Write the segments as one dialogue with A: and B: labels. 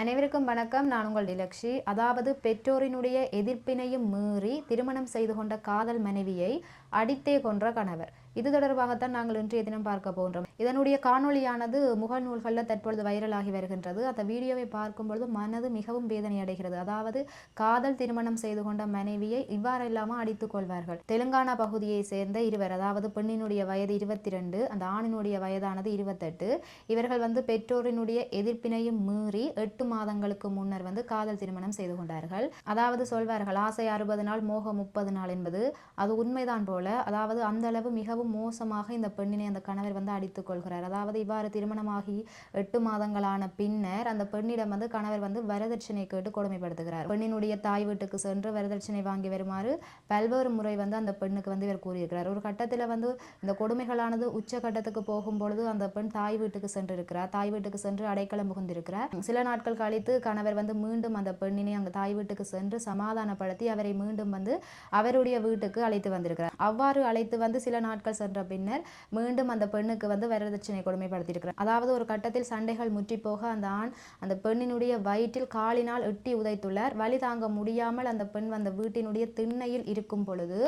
A: அனைவருக்கும் வணக்கம். நான் உங்கள் டிலக்ஷி. அதாவது பெற்றோரினுடைய எதிர்ப்பினையும் மீறி திருமணம் செய்து கொண்ட காதல் மனைவியை அடித்தே கொன்ற கணவர். இது தொடர்பாகத்தான் நாங்கள் இன்றைய தினம் பார்க்க போன்றோம் இதனுடைய காணொளியானது முகநூல்களில் தற்பொழுது வைரலாகி வருகின்றது. அந்த வீடியோவை பார்க்கும்பொழுது மனது மிகவும் வேதனை அடைகிறது. அதாவது காதல் திருமணம் செய்து கொண்ட மனைவியை இவ்வாறெல்லாமல் அடித்துக் கொள்வார்கள். தெலுங்கானா பகுதியை சேர்ந்த இருவர் அதாவது பெண்ணினுடைய வயது இருபத்தி ரெண்டு அந்த ஆணினுடைய வயதானது இருபத்தெட்டு இவர்கள் வந்து பெற்றோரினுடைய எதிர்ப்பினையும் மீறி எட்டு மாதங்களுக்கு முன்னர் வந்து காதல் திருமணம் செய்து கொண்டார்கள். அதாவது சொல்வார்கள் ஆசை அறுபது நாள் மோகம் முப்பது நாள் என்பது அது உண்மைதான் போல. அதாவது அந்த அளவு மிகவும் மோசமாக இந்த பெண்ணினை அந்த கணவர் வந்து அடித்துக் கொள்கிறார். அதாவது இவ்வாறு திருமணமாகி எட்டு மாதங்களான பின்னர் அந்த பெண்ணிடம் வந்து கணவர் வந்து வரதட்சணை கேட்டு கொடுமைப்படுத்துகிறார். பெண்ணினுடைய தாய் வீட்டுக்கு சென்று வரதட்சணை வாங்கி வருமாறு பல்வேறு முறை வந்து அந்த பெண்ணுக்கு வந்து இவர் கூறியிருக்கிறார். ஒரு கட்டத்தில் வந்து இந்த கொடுமைகளானது உச்ச கட்டத்துக்கு போகும் பொழுது அந்த பெண் தாய் வீட்டுக்கு சென்று இருக்கிறார் தாய் வீட்டுக்கு சென்று அடைக்கலம் புகுந்திருக்கிறார். சில நாட்கள் கழித்து கணவர் வந்து மீண்டும் அந்த பெண்ணினை அந்த தாய் வீட்டுக்கு சென்று சமாதானப்படுத்தி அவரை மீண்டும் வந்து அவருடைய வீட்டுக்கு அழைத்து வந்திருக்கிறார். அவ்வாறு அழைத்து வந்து சில நாட்கள் சென்ற பின்னர் மீண்டும் அந்த பெண்ணுக்கு வந்து வரதட்சணை கொடுமைப்படுத்தியிருக்கிறார். அதாவது ஒரு கட்டத்தில் சண்டைகள் முற்றி போக அந்த ஆண் அந்த பெண்ணினுடைய வயிற்றில் காலினால் எட்டி உதைத்துள்ளார். வலி தாங்க முடியாமல் அந்த பெண் அந்த வீட்டினுடைய திண்ணையில் இருக்கும் பொழுது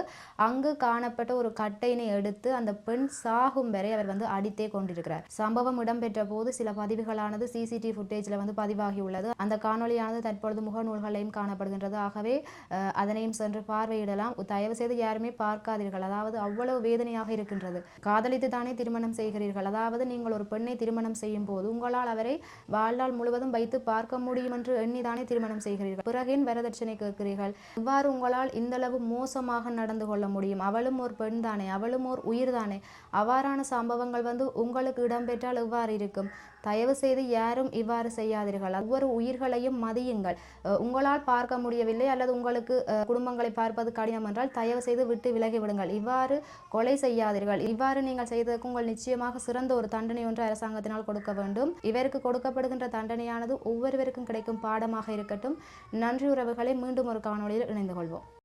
A: அங்கு காணப்பட்ட ஒரு கட்டையினை எடுத்து அந்த பெண் சாகும் வரை அவர் வந்து அடித்தே கொண்டிருக்கிறார். சம்பவம் இடம்பெற்ற போது சில பதிவுகளானது சிசிடிவி ஃபுட்டேஜில் வந்து பதிவாகி உள்ளது. அந்த காணொளியானது தற்பொழுது முகநூல்களையும் காணப்படுகின்றது. ஆகவே அதனையும் சென்று பார்வையிடலாம். தயவு செய்து யாருமே பார்க்காதீர்கள். அதாவது அவ்வளவு வேதனையாக இருக்கின்றது. காதலித்து தானே திருமணம் செய்கிறீர்கள். அதாவது நீங்கள் ஒரு பெண்ணை திருமணம் செய்யும் போது உங்களால் அவரை வாழ்நாள் முழுவதும் வைத்து பார்க்க முடியும் என்று எண்ணிதானே திருமணம் செய்கிறீர்கள். பிறகேன் வரதட்சணை கேட்கிறீர்கள். இவ்வாறு உங்களால் இந்த அளவு மோசமாக நடந்து கொள்ள முடியும். அவளும் ஒரு பெண் தானே. அவளும் ஒரு உயிர் தானே. அவ்வாறான சம்பவங்கள் வந்து உங்களுக்கு இடம்பெற்றால் இவ்வாறு இருக்கும். தயவு செய்து யாரும் இவ்வாறு செய்யாதீர்கள். ஒவ்வொரு உயிர்களையும் மதியுங்கள். உங்களால் பார்க்க முடியவில்லை அல்லது உங்களுக்கு குடும்பங்களை பார்ப்பது கடினம் என்றால் தயவு செய்து விட்டு விலகி விடுங்கள். இவ்வாறு கொலை செய்யாதீர்கள். இவ்வாறு நீங்கள் செய்ததற்கு உங்கள் நிச்சயமாக சிறந்த ஒரு தண்டனை ஒன்று அரசாங்கத்தினால் கொடுக்க வேண்டும். இவருக்கு கொடுக்கப்படுகின்ற தண்டனையானது ஒவ்வொருவருக்கும் கிடைக்கும் பாடமாக இருக்கட்டும். நன்றி உறவுகளை மீண்டும் ஒரு காணொளியில் இணைந்து கொள்வோம்.